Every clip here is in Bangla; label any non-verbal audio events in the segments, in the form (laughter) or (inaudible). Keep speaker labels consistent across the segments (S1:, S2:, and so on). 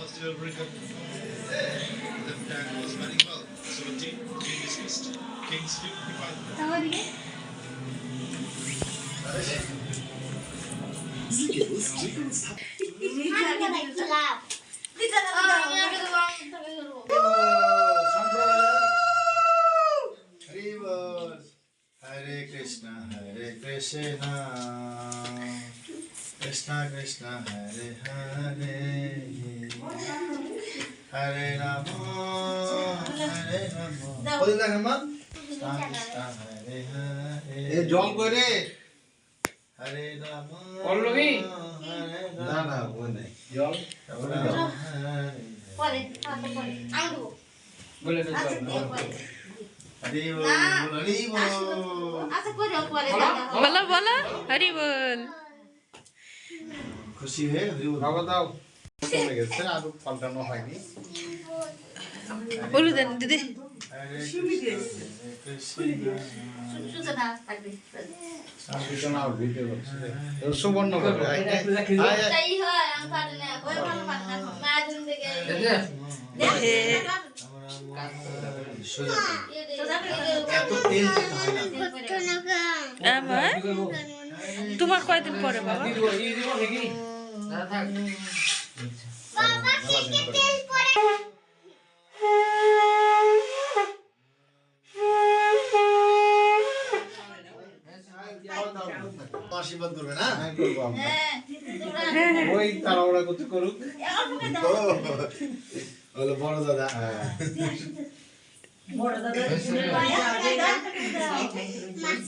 S1: was. The plan was running well. So King dismissed. King's 55. I'm gonna clap. Krishna, Hare Krishna. Krishna Krishna, Hare Hare, Hare Rama, Hare Rama. বলে দেখেন মা Hare Hare. এ জল করে হরে রাম
S2: পল্লবী?
S1: হরে
S3: না না ওই নাই
S2: জল
S1: রাম হরে
S2: বলে তো জল
S1: হরি বল হরি বল
S4: বলো বলো হরি বল
S1: খুশি হয়ে
S3: বাবা দাও কমে গেছে আর পাল্টানো হয়নি।
S4: বলু দেন দিদি।
S3: সুবর্ণ
S1: দিতে হয় না
S4: আমার? তোমার কয়দিন পরে বাবা?
S1: আশীর্বাদ করবে না?
S3: হ্যাঁ, করব ওই তাড়াহুড়া করতে করুক।
S1: হলো বড় দাদা।
S2: দাও
S4: দিদি।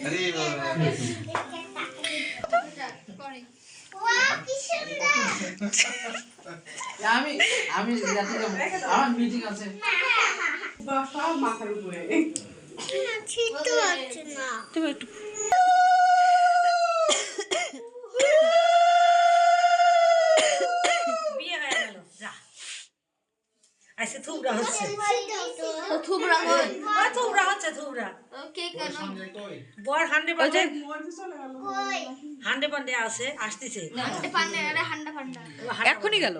S4: (laughs)
S2: আমি আমি আমার মিটিং আছে।
S4: তুমি একটু
S5: বিয়ে হয়ে গেল যা আইসে থুবড়া হচ্ছে।
S4: থুবড়া হয়।
S5: ওই থুবড়া হচ্ছে থুবড়া। বর হান্ডে
S4: ওই যে
S5: পান্ডে। হান্ডে পান্ডে আছে আসতেছে।
S4: এখনই গেল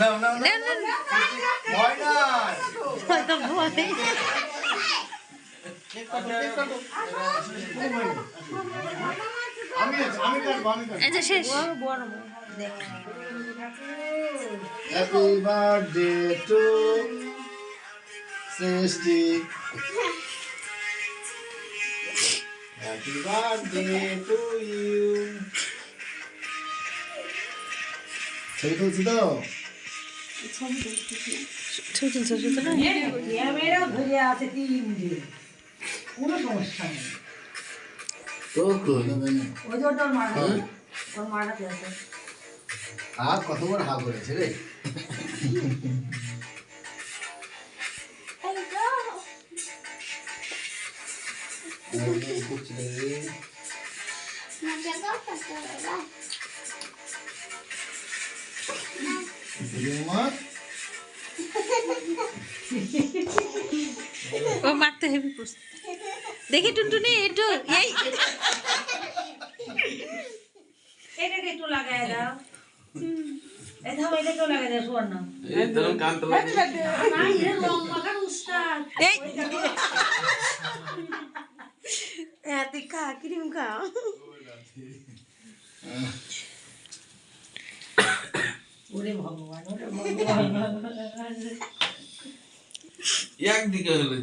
S1: নাও নাও
S4: নেন, নেন।
S1: ভয় নাই
S4: হয়তো ভয়।
S1: কেক কাটো। কেক কাটো আমি আছি, আমি কাটবো আমি কাটবো
S4: এই যে শেষ।
S1: Happy birthday to Srishti happy birthday to you ছবি তুলছি তো?
S4: ছবি তুলছো শুধু না
S5: ক্যামেরা ধরে আছে তিন দিন। কোনো সমস্যা নেই।
S1: তো
S5: ওই যে তোর মা তোর মাটা আছে
S1: আর কত বড় হা করেছে রে?
S4: ও মারতে হেবি পড়ছে দেখি টুনটুনি একটু এই।
S5: এটাকে একটু দাও। ক্রিম ওরে ভগবান ওরে ভগবান।
S2: একদিকে হলো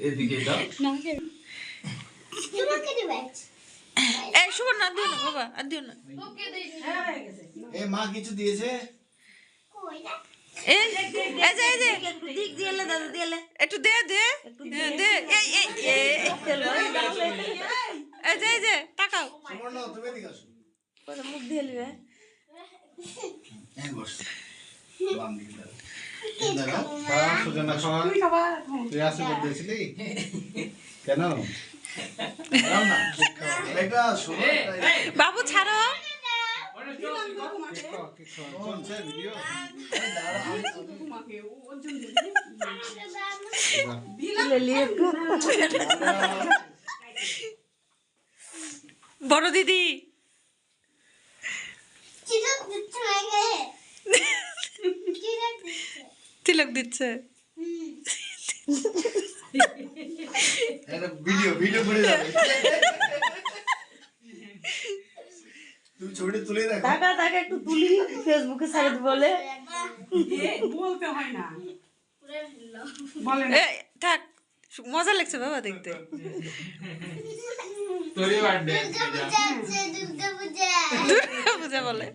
S2: এদিকে দাও।
S4: এই দিও না বাবা আর দিও না।
S5: গেছে
S1: এ মা কিছু দিয়েছে?
S4: এই এই যে এই যে।
S5: একটু দিক দিয়েলে দাদা দিয়েলে
S4: একটু দে দে। দে এই এই এই যে এই যে তাকাও।
S1: তুমি এদিকে আসো।
S4: মুখ দিয়ে নিবে
S1: এই বস। বাম দিকে কেন? (laughs) সুবর্ণ
S4: বাবু ছাড়ো। বড় দিদি। তিলক দিচ্ছে।
S1: ভিডিও ভিডিও করে যাবে। তুমি ছবিটা তুলে দেখো।
S5: টাকা টাকা একটু তুলি ফেসবুকে ছাড়ে বলে।
S6: বলতে হয় না।
S4: থাক মজা লাগছে বাবা দেখতে। দুর্গা পূজা বলে।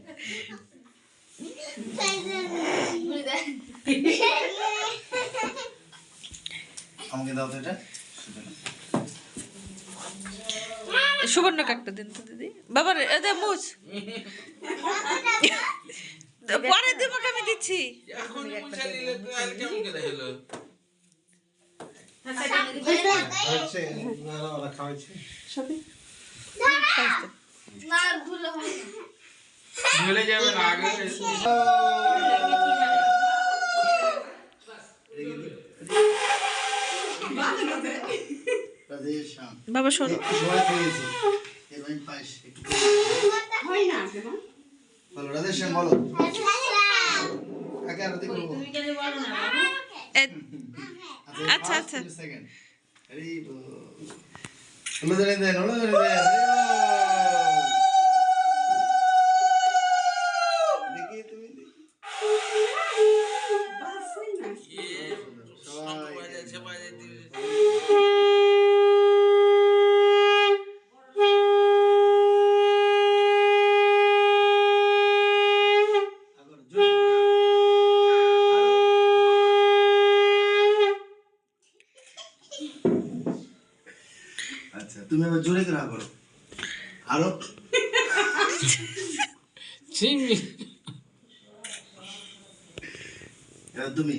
S1: আমাকে দাও তো এটা।
S4: সুবর্ণ কাকটা দিন তো দিদি। বাবার এদের মুছ। পরে দিমাকে আমি দিচ্ছি।
S2: এখনই মুছে দিলে তো আর কেমন করে হলো?
S1: হচ্ছে ওরা ওরা খাওয়াচ্ছে
S2: ভুলে যাবে না আগে
S4: বাবা শোনো।
S1: বলো বলো। কাকে আরতি করব
S4: আচ্ছা, আচ্ছা।
S1: সেকেন্ড বল। দেন দেন। আচ্ছা তুমি এবার জোরে করে করো আরও
S2: চিংড়ি।
S1: এবার তুমি।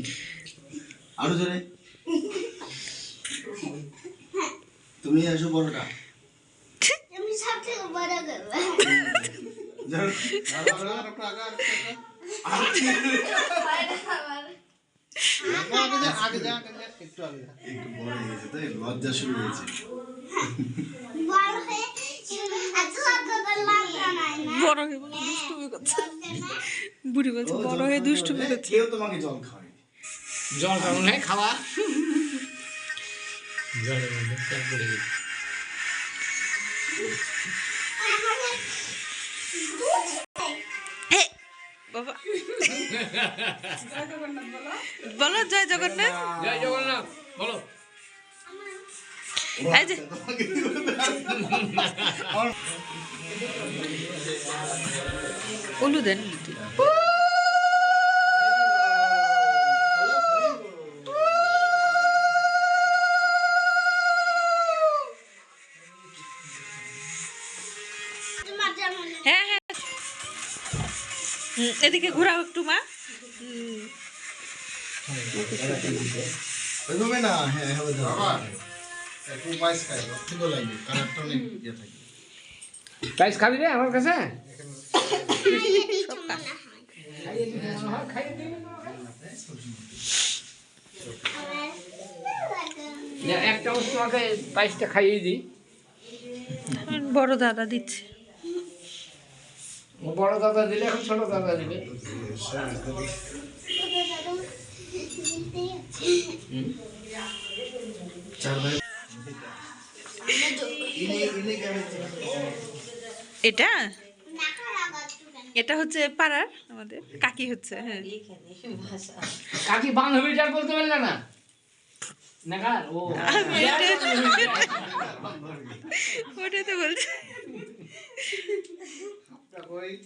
S1: আরও জোরে। তুমি এসো বড়টা। যা, আগে যা, আগে যা, একটু আগে যা। একটু বড় হয়ে গেছে তাই লজ্জা শুরু হয়েছে।
S4: বড় হয়ে বলে দুষ্টুমি করছে। বুড়ি বলছে বড় হয়ে দুষ্টুমি করছে।
S1: কেউ তোমাকে জল খাওয়ায়
S2: জল কেমন হয় খাওয়া? জলের মধ্যে গেছে
S4: বাবা। (laughs) বলো জয় জগন্নাথ।
S2: জয় জগন্নাথ বলো।
S4: উলু দেন এদিকে ঘোরাও একটু মা।
S1: ওইভাবে না হ্যাঁ হবে একটু পায়েস খাই সুন্দর লাগবে কালারটা অনেক ইয়ে থাকে।
S2: খাবি রে আমার কাছে? এক চামচ তোমাকে প্রাইসটা খাইয়ে দিই।
S4: বড় দাদা দিচ্ছে।
S2: ও বড় দাদা দিলে এখন ছোট দাদা দিবে।
S4: এটা? এটা হচ্ছে পাড়ার আমাদের। কাকি হচ্ছে হ্যাঁ।
S2: কাকি বান্ধবীটার বলতে পারলে না? নাকার ও।
S4: আমি এটা- ওটাই তো বলছি।
S1: कोई